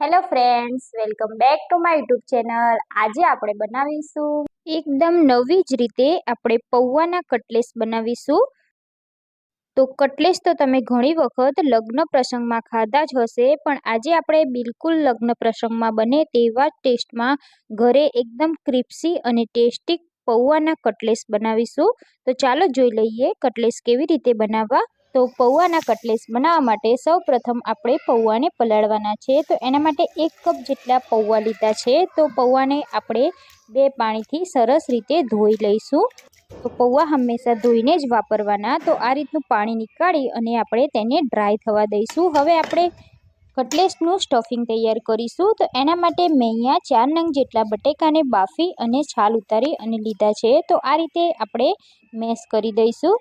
Hello friends welcome back to my YouTube channel આજે આપણે બનાવીશું એકદમ નવી જ રીતે આપણે પૌવાના કટલેસ બનાવીશું. તો કટલેસ તો તમે ઘણી વખત લગ્ન પ્રસંગમાં ખાધા જ હશે, પણ આજે આપણે બિલકુલ લગ્ન પ્રસંગમાં બને તેવા ટેસ્ટમાં ઘરે એકદમ ક્રિપ્સી અને ટેસ્ટી પૌવાના કટલેસ બનાવીશું. તો ચાલો જોઈ લઈએ કટલેસ કેવી રીતે બનાવવા. તો પૌવાના કટલેસ બનાવવા માટે સૌ પ્રથમ આપણે પૌવાને પલાળવાના છે. તો એના માટે એક કપ જેટલા પૌવા લીધા છે. તો પૌવાને આપણે બે પાણીથી સરસ રીતે ધોઈ લઈશું. તો પૌવા હંમેશા ધોઈને જ વાપરવાના. તો આ રીતનું પાણી નીકાળી અને આપણે તેને ડ્રાય થવા દઈશું. હવે આપણે કટલેસનું સ્ટફિંગ તૈયાર કરીશું. તો એના માટે મેં અહીંયા ચાર નંગ જેટલા બટેકાને બાફી અને છાલ ઉતારી અને લીધા છે. તો આ રીતે આપણે મેશ કરી દઈશું.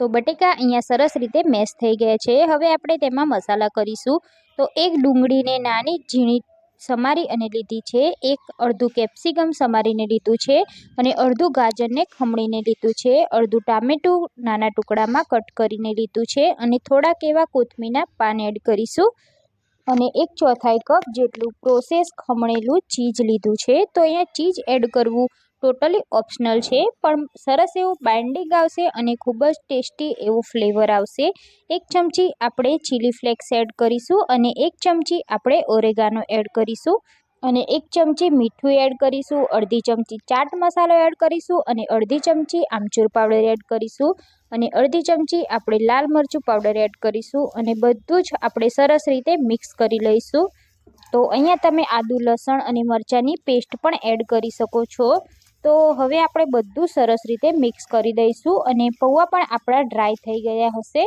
તો બટેકા અહીંયા સરસ રીતે મેશ થઈ ગયા છે. હવે આપણે તેમાં મસાલા કરીશું. તો એક ડુંગળીને નાની ઝીણી સમારી અને લીધી છે. એક અડધું કેપ્સિકમ સમારીને લીધું છે અને અડધું ગાજરને ખમણીને લીધું છે. અડધું ટામેટું નાના ટુકડામાં કટ કરીને લીધું છે અને થોડાક એવા કોથમીના પાન એડ કરીશું. અને એક ચોથાઈ કપ જેટલું પ્રોસેસ ખમણેલું ચીઝ લીધું છે. તો અહીંયા ચીઝ એડ કરવું ટોટલી ઓપ્શનલ છે, પણ સરસ એવું બાઇન્ડિંગ આવશે અને ખૂબ જ ટેસ્ટી એવું ફ્લેવર આવશે. એક ચમચી આપણે ચીલી ફ્લેક્સ એડ કરીશું અને એક ચમચી આપણે ઓરેગાનો એડ કરીશું અને એક ચમચી મીઠું એડ કરીશું, અડધી ચમચી ચાટ મસાલો એડ કરીશું અને અડધી ચમચી આમચૂર પાવડર એડ કરીશું અને અડધી ચમચી આપણે લાલ મરચું પાવડર એડ કરીશું અને બધું જ આપણે સરસ રીતે મિક્સ કરી લઈશું. તો અહીંયા તમે આદુ, લસણ અને મરચાંની પેસ્ટ પણ એડ કરી શકો છો. તો હવે આપણે બધું સરસ રીતે મિક્સ કરી દઈશું અને પૌવા પણ આપણા ડ્રાય થઈ ગયા હશે.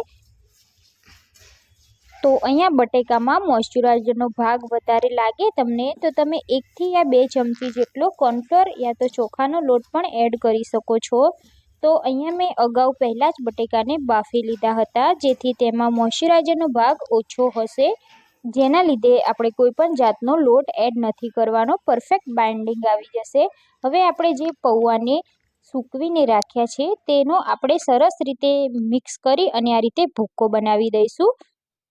તો અહીંયા બટેકામાં મોઇશ્ચરાઇઝરનો ભાગ વધારે લાગે તમને, તો તમે એકથી યા બે ચમચી જેટલો કોર્નફ્લોર યા તો ચોખાનો લોટ પણ એડ કરી શકો છો. તો અહીંયા મેં અગાઉ પહેલાં જ બટેકાને બાફી લીધા હતા, જેથી તેમાં મોઇશ્ચરાઇઝરનો ભાગ ઓછો હશે. જેના લીધે આપણે કોઈ પણ જાતનો લોટ એડ નથી કરવાનો. પરફેક્ટ બાઇન્ડિંગ આવી જશે. હવે આપણે જે પૌવાને સૂકવીને રાખ્યા છે, તેનો આપણે સરસ રીતે મિક્સ કરી અને આ રીતે ભૂક્કો બનાવી દઈશું.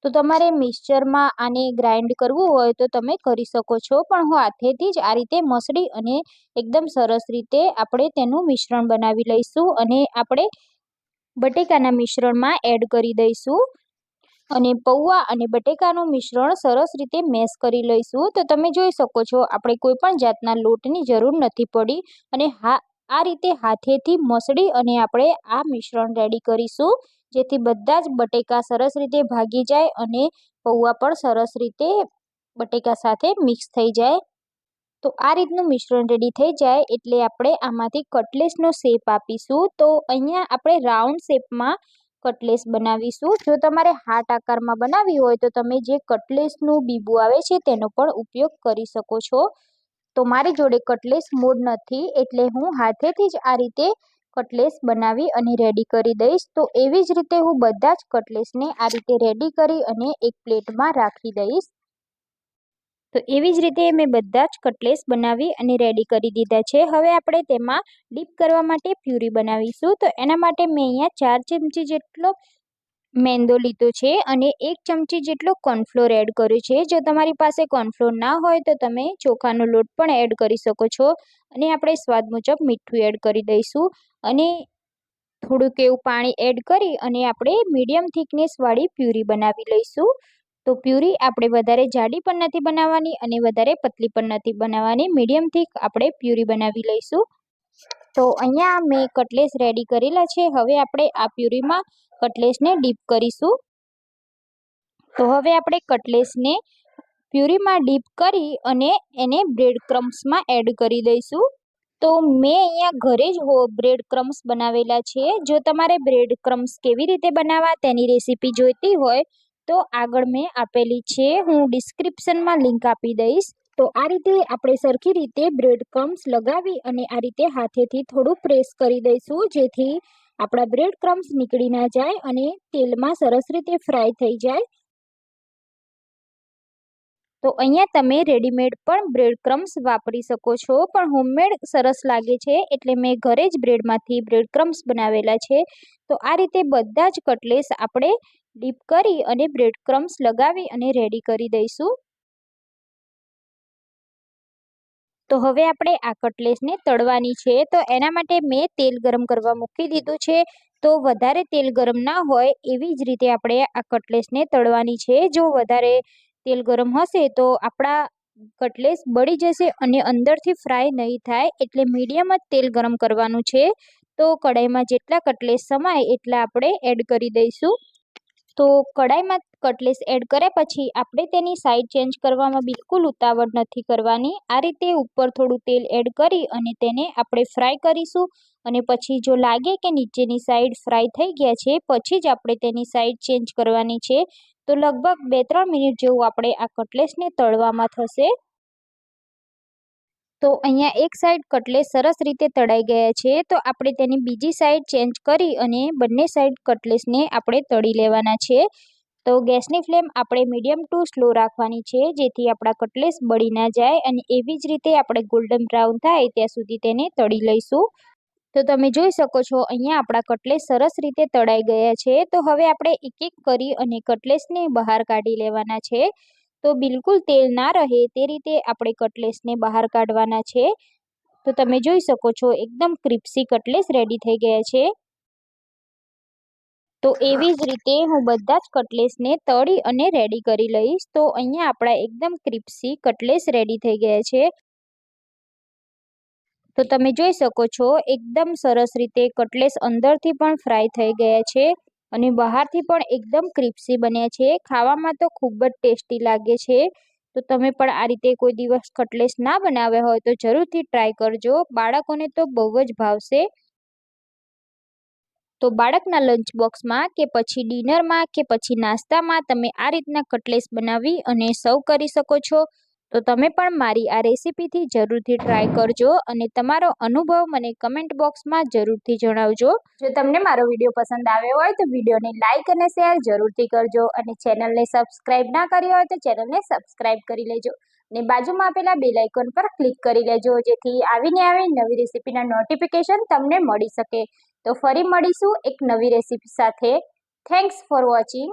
તો તમારે મિક્સચરમાં આને ગ્રાઇન્ડ કરવું હોય તો તમે કરી શકો છો, પણ હું હાથેથી જ આ રીતે મસળી અને એકદમ સરસ રીતે આપણે તેનું મિશ્રણ બનાવી લઈશું અને આપણે બટેકાના મિશ્રણમાં એડ કરી દઈશું. અને પૌવા અને બટેકાનું મિશ્રણ સરસ રીતે મેશ કરી લઈશું. તો તમે જોઈ શકો છો, આપણે કોઈ પણ જાતના લોટની જરૂર નથી પડી અને હા, આ રીતે હાથેથી મસળી અને આપણે આ મિશ્રણ રેડી કરીશું, જેથી બધા જ બટેકા સરસ રીતે ભાગી જાય અને પૌવા પણ સરસ રીતે બટેકા સાથે મિક્સ થઈ જાય. તો આ રીતનું મિશ્રણ રેડી થઈ જાય એટલે આપણે આમાંથી કટલેસનો શેપ આપીશું. તો અહીંયા આપણે રાઉન્ડ શેપમાં કટલેસ બનાવીશું. જો તમારે હાર્ટ આકારમાં બનાવવી હોય તો તમે જે કટલેસનું બીબું આવે છે તેનો પણ ઉપયોગ કરી શકો છો. તો મારી જોડે કટલેસ મૂળ નથી એટલે હું હાથેથી જ આ રીતે કટલેસ બનાવી અને રેડી કરી દઈશ. તો એવી જ રીતે હું બધા જ કટલેસને આ રીતે રેડી કરી અને એક પ્લેટમાં રાખી દઈશ. તો એવી જ રીતે મેં બધા જ કટલેસ બનાવી અને રેડી કરી દીધા છે. હવે આપણે તેમાં ડીપ કરવા માટે પ્યુરી બનાવીશું. તો એના માટે મેં અહીંયા ચાર ચમચી જેટલો મેંદો લીધો છે અને એક ચમચી જેટલો કોર્નફ્લોર એડ કર્યો છે. જો તમારી પાસે કોર્નફ્લોર ના હોય તો તમે ચોખાનો લોટ પણ એડ કરી શકો છો. અને આપણે સ્વાદ મુજબ મીઠું એડ કરી દઈશું. અને થોડુંક એવું પાણી એડ કરી અને આપણે મીડિયમ થિકનેસવાળી પ્યુરી બનાવી લઈશું. તો પ્યુરી આપણે વધારે જાડી પણ નથી બનાવવાની અને વધારે પતલી પણ નથી બનાવવાની. મીડિયમ થીક આપણે પ્યુરી બનાવી લઈશું. તો અહીંયા મેં કટલેસ રેડી કરેલા છે. હવે આપણે આ પ્યુરીમાં કટલેસને ડીપ કરીશું. તો હવે આપણે કટલેસને પ્યુરીમાં ડીપ કરી અને એને બ્રેડ ક્રમ્સમાં એડ કરી દઈશું. તો મેં અહીંયા ઘરે જ બ્રેડ ક્રમ્સ બનાવેલા છે. જો તમારે બ્રેડ ક્રમ્સ કેવી રીતે બનાવવા તેની રેસીપી જોઈતી હોય તો આગળ મેં આપેલી છે, હું ડિસ્ક્રિપ્શનમાં લિંક આપી દઈશ. તો આ રીતે આપણે સરખી રીતે બ્રેડ ક્રમ્સ લગાવી અને આ રીતે હાથેથી થોડું પ્રેસ કરી દઈશું, જેથી આપણા બ્રેડ ક્રમ્સ નીકળી ના જાય અને તેલમાં સરસ રીતે ફ્રાય થઈ જાય. તો અહીંયા તમે રેડીમેડ પણ બ્રેડ ક્રમ્સ વાપરી શકો છો, પણ હોમમેડ સરસ લાગે છે, એટલે મેં ઘરે જ બ્રેડમાંથી બ્રેડ ક્રમ્સ બનાવેલા છે. તો આ રીતે બધા જ કટલેસ આપણે ડીપ કરી અને બ્રેડ ક્રમ્સ લગાવી અને રેડી કરી દઈશું. તો હવે આપણે આ કટલેસને તળવાની છે. તો એના માટે મેં તેલ ગરમ કરવા મૂકી દીધું છે. તો વધારે તેલ ગરમ ના હોય એવી જ રીતે આપણે આ કટલેસને તળવાની છે. જો વધારે તેલ ગરમ હશે તો આપણા કટલેસ બળી જશે અને અંદરથી ફ્રાય નહીં થાય એટલે મીડિયમ જ તેલ ગરમ કરવાનું છે. તો કઢાઈમાં જેટલા કટલેસ સમાય એટલા આપણે એડ કરી દઈશું. તો કઢાઈમાં કટલેસ એડ કર્યા પછી આપણે તેની સાઈડ ચેન્જ કરવામાં બિલકુલ ઉતાવળ નથી કરવાની. આ રીતે ઉપર થોડું તેલ એડ કરી અને તેને આપણે ફ્રાય કરીશું. અને પછી જો લાગે કે નીચેની સાઈડ ફ્રાય થઈ ગયા છે, પછી જ આપણે તેની સાઈડ ચેન્જ કરવાની છે. તો લગભગ બે ત્રણ મિનિટ જેવું આપણે આ કટલેસને તળવામાં થશે. તો અહીંયા એક સાઈડ કટલેસ સરસ રીતે તળાઈ ગયા છે, તો આપણે તેની બીજી સાઈડ ચેન્જ કરી અને બંને સાઈડ કટલેસને આપણે તળી લેવાના છે. તો ગેસની ફ્લેમ આપણે મીડિયમ ટુ સ્લો રાખવાની છે, જેથી આપણા કટલેસ બળી ના જાય અને એવી જ રીતે આપણે ગોલ્ડન બ્રાઉન થાય ત્યાં સુધી તેને તળી લઈશું. તો તમે જોઈ શકો છો, અહીંયા આપણા કટલેસ સરસ રીતે તળાઈ ગયા છે. તો હવે આપણે એક એક કરી અને કટલેસને બહાર કાઢી લેવાના છે. તો બિલકુલ તેલ ના રહે, તે રીતે આપણે કટલેસને બહાર કાઢવાના છે. તો તમે જોઈ શકો છો, એકદમ ક્રિપ્સી કટલેસ રેડી થઈ ગયા છે. તો એવી જ રીતે હું બધા જ કટલેસને તળી અને રેડી કરી લઈશ. તો અહીંયા આપણા એકદમ ક્રિપ્સી કટલેસ રેડી થઈ ગયા છે. તો તમે જોઈ શકો છો, એકદમ સરસ રીતે કટલેસ અંદરથી પણ ફ્રાય થઈ ગયા છે. અને બહારથી પણ એકદમ ક્રિપ્સી બન્યા છે. ખાવામાં તો ખૂબ જ ટેસ્ટી લાગે છે. તો તમે પણ આ રીતે કોઈ દિવસ કટલેસ ના બનાવ્યા હોય તો જરૂરથી ટ્રાય કરજો. બાળકોને તો બહુ જ ભાવશે. તો બાળકના લંચ બોક્સમાં કે પછી ડિનરમાં કે પછી નાસ્તામાં તમે આ રીતના કટલેસ બનાવી અને સર્વ કરી શકો છો. તો તમે પણ મારી આ રેસીપીથી જરૂરથી ટ્રાય કરજો અને તમારો અનુભવ મને કમેન્ટ બોક્સમાં જરૂરથી જણાવજો. જો તમને મારો વીડિયો પસંદ આવ્યો હોય તો વિડીયોને લાઇક અને શેર જરૂરથી કરજો અને ચેનલને સબસ્ક્રાઈબ ના કરી હોય તો ચેનલને સબસ્ક્રાઈબ કરી લેજો. અને બાજુમાં આપેલા બે લાઇકોન પર ક્લિક કરી લેજો, જેથી આવીને આવી નવી રેસીપીના નોટિફિકેશન તમને મળી શકે. તો ફરી મળીશું એક નવી રેસીપી સાથે. Thanks for watching